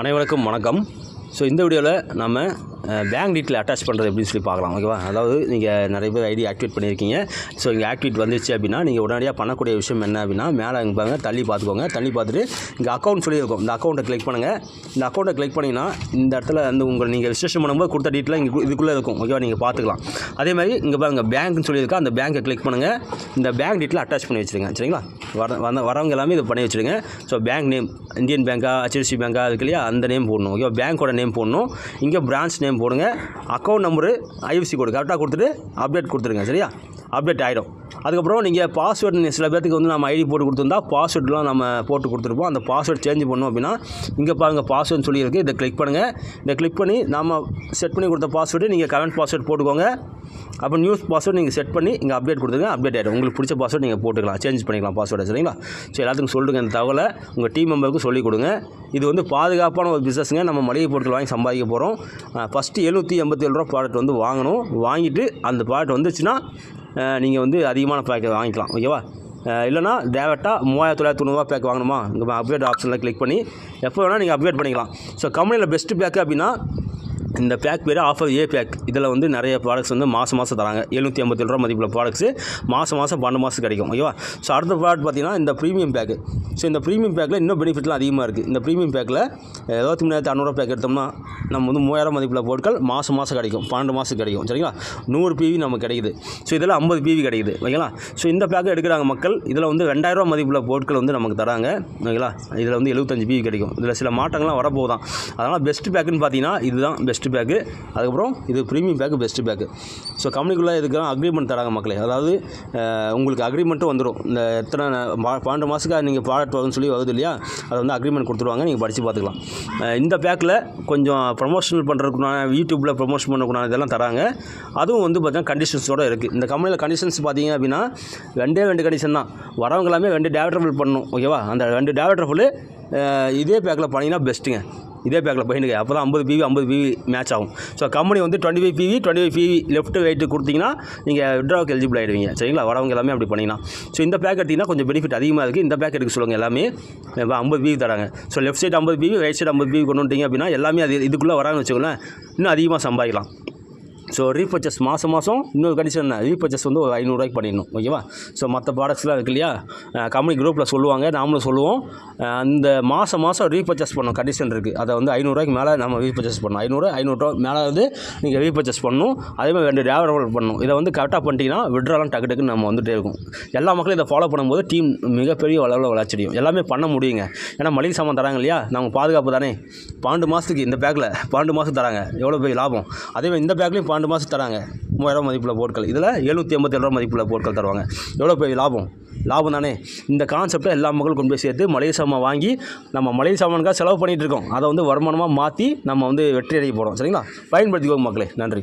அனைவருக்கும் வணக்கம். ஸோ இந்த வீடியோவில் நம்ம பேங்க் டீட்டில் அட்டாச் பண்ணுறது எப்படின்னு சொல்லி பார்க்கலாம் ஓகேவா அதாவது நீங்கள் நிறைய பேர் ஐடி ஆக்டிவேட் பண்ணியிருக்கீங்க. ஸோ இங்கே ஆக்டிவேட் வந்துருச்சு அப்படின்னா நீங்கள் உடனடியாக பண்ணக்கூடிய விஷயம் என்ன அப்படின்னா மேலே இங்கே பாருங்க தள்ளி பார்த்துக்கோங்க. தள்ளி பார்த்துட்டு இங்கே அக்கௌண்ட் சொல்லி இருக்கும் இந்த அக்கௌண்ட்டை கிளிக் பண்ணுங்கள் இந்த அக்கௌண்ட்டை கிளிக் பண்ணிங்கன்னா இந்த இடத்துல வந்து உங்கள் நீங்கள் ரிஜிஸ்ட்ரேஷன் பண்ணும்போது கொடுத்த டீட்டில் இங்கே இதுக்குள்ளே இருக்கும். ஓகேவா நீங்கள் பார்த்துக்கலாம். அதே மாதிரி இங்கே பாருங்க பேங்க்னு சொல்லியிருக்கா அந்த பேங்க்கை கிளிக் பண்ணுங்கள் இந்த பேங்க் டீட்டில் அட்டாச் பண்ணி வச்சுருங்க. சரிங்களா? வர வந்த வரவங்க எல்லாமே இதை பண்ணி வச்சுருங்க. ஸோ பேங்க் நேம் இந்தியன் பேங்க்கா ஹெச்டிஎஃப்சி பேங்க்கா இருக்கு இல்லையா? அந்த நேம் போடணும். ஓகேவா பேங்க்கோட நேம் போடணும். இங்கே பிரான்ச் நேம் போடுங்க. அக்கௌண்ட் நம்பரு ஐஎஃப்சி கோடு கரெக்டாக கொடுத்துட்டு அப்டேட் கொடுத்துருங்க சரியா? அப்டேட் ஆகிடும் அதுக்கப்புறம் நீங்கள் பாஸ்வேர்டு சில பேர்த்துக்கு வந்து நம்ம ஐடி போட்டு கொடுத்துருந்தா பாஸ்வேர்டெலாம் நம்ம போட்டு கொடுத்துருப்போம். அந்த பாஸ்வேர்ட் சேஞ்ச் பண்ணோம் அப்படின்னா இங்கே பாருங்கள் பாஸ்வேர்டு சொல்லியிருக்கு. இதை கிளிக் பண்ணுங்கள் இதை கிளிக் பண்ணி நம்ம செட் பண்ணி கொடுத்த பாஸ்வேர்டு நீங்கள் கரண்ட் பாஸ்வேர்ட் போட்டுக்கோங்க. அப்போ நியூஸ் பாஸ்வேர்டு நீங்கள் செட் பண்ணி இங்கே அப்டேட் கொடுத்துங்க அப்டேட் ஆகிடும் உங்களுக்கு பிடிச்ச பாஸ்வேர்டு நீங்கள் போட்டுக்கலாம். சேஞ்ச் பண்ணிக்கலாம் பாஸ்வேர்டை சரிங்களா? ஸோ எல்லாத்துக்கும் சொல்லுங்கள் இந்த தகவலை. உங்கள் டீம் மெம்பருக்கு சொல்லிக் கொடுங்க. இது வந்து பாதுகாப்பான ஒரு பிஸ்னஸுங்க நம்ம மளிகை பொருட்கள் வாங்கி சம்பாதிக்க போகிறோம் ஃபஸ்ட்டு எழுநூற்றி எண்பத்தி ஏழு ரூபா ப்ராடக்ட் வந்து வாங்கணும். வாங்கிட்டு அந்த ப்ராடக்ட் வந்துச்சுன்னா நீங்கள் வந்து அதிகமான பேக்கை வாங்கிக்கலாம். ஓகேவா இல்லைனா டேரெக்டாக மூவாயிரத்தி தொள்ளாயிரத்தி தொண்ணூறுவா பேக் வாங்கணுமா? இங்கே அப்கிரேட் ஆப்ஷனில் கிளிக் பண்ணி எப்போ வேணால் நீங்கள் அப்கிரேட் பண்ணிக்கலாம். ஸோ கம்பெனியில் பெஸ்ட்டு பேக்கு அப்படின்னா இந்த பேக் பேர் ஆஃபர் ஏ பேக் இதில் வந்து நிறைய ப்ராடக்ட்ஸ் வந்து மாதம் மாதம் தராங்க. எழுநூற்றி ஐம்பத்தி ரூபா மதிப்புள்ள ப்ராடக்ட்ஸு மாதம் மாதம் பன்னெண்டு மாதம் கிடைக்கும். ஓகேவா ஸோ அடுத்த ப்ராடக்ட் பார்த்தீங்கன்னா இந்த ப்ரீமியம் பேக்கு ஸோ இந்த ப்ரீமியம் பேக்கில் இன்னும் பெனிஃபிட்லாம் அதிகமாக இருக்குது இந்த ப்ரீமியம் பேக்கில் இருபத்தி மூணாயிரத்தி அறநூறுவா பேக் எடுத்தோம்னா நம்ம வந்து மூவாயிரம் மதிப்புள்ள பொருட்கள் மாதம் மாதம் கிடைக்கும். பன்னெண்டு மாதம் கிடைக்கும். சரிங்களா? நூறு பிவி நமக்கு கிடைக்குது. ஸோ இதில் ஐம்பது பிவி கிடைக்குது. ஓகேங்களா ஸோ இந்த பேக்கை எடுக்கிறாங்க மக்கள். இதில் வந்து ரெண்டாயிரரூவா மதிப்புள்ள பொருட்கள் வந்து நமக்கு தராங்க. ஓகேங்களா இதில் வந்து எழுபத்தஞ்சு பிவி கிடைக்கும். இதில் சில மாற்றங்கள்லாம் வரப்போகுதான். அதனால் பெஸ்ட் பேக்குன்னு பார்த்தீங்கன்னா இதுதான் பெஸ்ட் பேக்கு அதுக்கப்புறம் இது premium pack best pack so கம்பெனிக்குள்ளே இதுக்கெல்லாம் அக்ரிமெண்ட் தராங்க மக்களே. அதாவது உங்களுக்கு அக்ரிமெண்ட்டும் வந்துடும் இந்த எத்தனை பன்னெண்டு மாதத்துக்கு நீங்கள் ப்ராடக்ட் வரும்னு சொல்லி வருது இல்லையா? அதை வந்து அக்ரிமெண்ட் கொடுத்துருவாங்க. நீங்கள் படித்து பார்த்துக்கலாம். இந்த பேக்கில் கொஞ்சம் ப்ரொமோஷனல் பண்ணுறதுக்குண்டான யூடியூப்பில் ப்ரொமோஷன் பண்ணக்கூடாது இதெல்லாம் தராங்க. அதுவும் வந்து பார்த்தீங்கன்னா கண்டிஷன்ஸோடு இருக்குது இந்த கம்பெனியில் கண்டிஷன்ஸ் பார்த்தீங்க அப்படின்னா ரெண்டே ரெண்டு கண்டிஷன் தான். வரவங்க எல்லாமே ரெண்டு டேவட்ரபிள் பண்ணணும். ஓகேவா? அந்த ரெண்டு டேவட்ரபிள் இதே பேக்கில் பண்ணிங்கன்னா பெஸ்ட்டுங்க இதே பேக்கில் பையனுக்கு அப்போ தான் ஐம்பது பிவி ஐம்பது பிவி மேட்ச் ஆகும். ஸோ கம்பெனி வந்து twenty five PV twenty five PV left right கொடுத்தீங்கன்னா நீங்கள் விட்ராவுக்கு எலிஜிபிள் ஆகிடுவீங்க சரிங்களா? வரவங்க எல்லாமே அப்படி பண்ணிக்கலாம் ஸோ இந்த பேக் எடுத்திங்கன்னா கொஞ்சம் பெனிஃபிட் அதிகமாக இருக்குது இந்த பேக் எடுக்க சொல்லுங்கள் எல்லாமே. இப்போ ஐம்பது பிவி தராங்க. ஸோ லெஃப்ட் சைடு ஐம்பது பிவி ரைட் சைடு ஐம்பது பிவி கொண்டு வந்துட்டீங்க அப்படின்னா எல்லாமே அது இதுக்குள்ளே வராங்கன்னு வச்சுக்கோங்களேன். இன்னும் அதிகமாக சம்பாதிக்கலாம். ஸோ ரீபர்ச்சஸ் மாதம் மாதம் இன்னொரு கண்டிஷன் என்ன? ரீபர்ச்சஸ் வந்து ஒரு ஐநூறுரூவாய்க்கு பண்ணிடணும் ஓகேவா ஸோ மற்ற ப்ராடக்ட்ஸ்லாம் இருக்கு இல்லையா? கம்பெனி குரூப்பில் சொல்லுவாங்க நாமளும் சொல்லுவோம். அந்த மாதம் மாதம் ரீபர்ச்சஸ் பண்ணணும் கண்டிஷன் இருக்குது அதை வந்து ஐநூறுரூவாய்க்கு மேலே நம்ம ரீபர்ச்சஸ் பண்ணணும். ஐநூறு ஐநூறுரூவா மேலே வந்து நீங்கள் ரீபர்ச்சஸ் பண்ணணும். அதே மாதிரி ரெண்டு டேவலப் பண்ணணும். இதை வந்து கரெக்டாக பண்ணிட்டீங்கன்னா விட்ராலாம் டக்கு டக்குன்னு நம்ம வந்துகிட்டே இருக்கும். எல்லா மக்களும் இதை ஃபாலோ பண்ணும்போது டீம் மிகப்பெரிய அளவில் வளர்ச்சியும் எல்லாமே பண்ண முடியுங்க. ஏன்னா மளிகை சாமான் தராங்க இல்லையா? நம்ம பாதுகாப்பு தானே. பன்னெண்டு மாதத்துக்கு இந்த பேக்கில் பன்னெண்டு மாதம் தராங்க. எவ்வளோ பெரிய லாபம்? அதே மாதிரி இந்த பேக்லேயும் பன்னெண்டு மாதம் தராங்க. மூவாயிரம் மதிப்புள்ள பொருட்கள். இதில் எழுநூற்றி எண்பத்தேழு ரூபா மதிப்புள்ள பொருட்கள் தருவாங்க. எவ்வளோ பெரிய லாபம்? லாபம் தானே. இந்த கான்செப்டை எல்லா மக்களும் கொண்டு போய் சேர்த்து மளிகை சாமான் வாங்கி நம்ம மளிகை சாமானுக்காக செலவு பண்ணிகிட்டு இருக்கோம். அதை வந்து வருமானமாக மாற்றி நம்ம வந்து வெற்றி அடைய போகிறோம் சரிங்களா? பயன்படுத்திக்கோங்க மக்களே. நன்றி.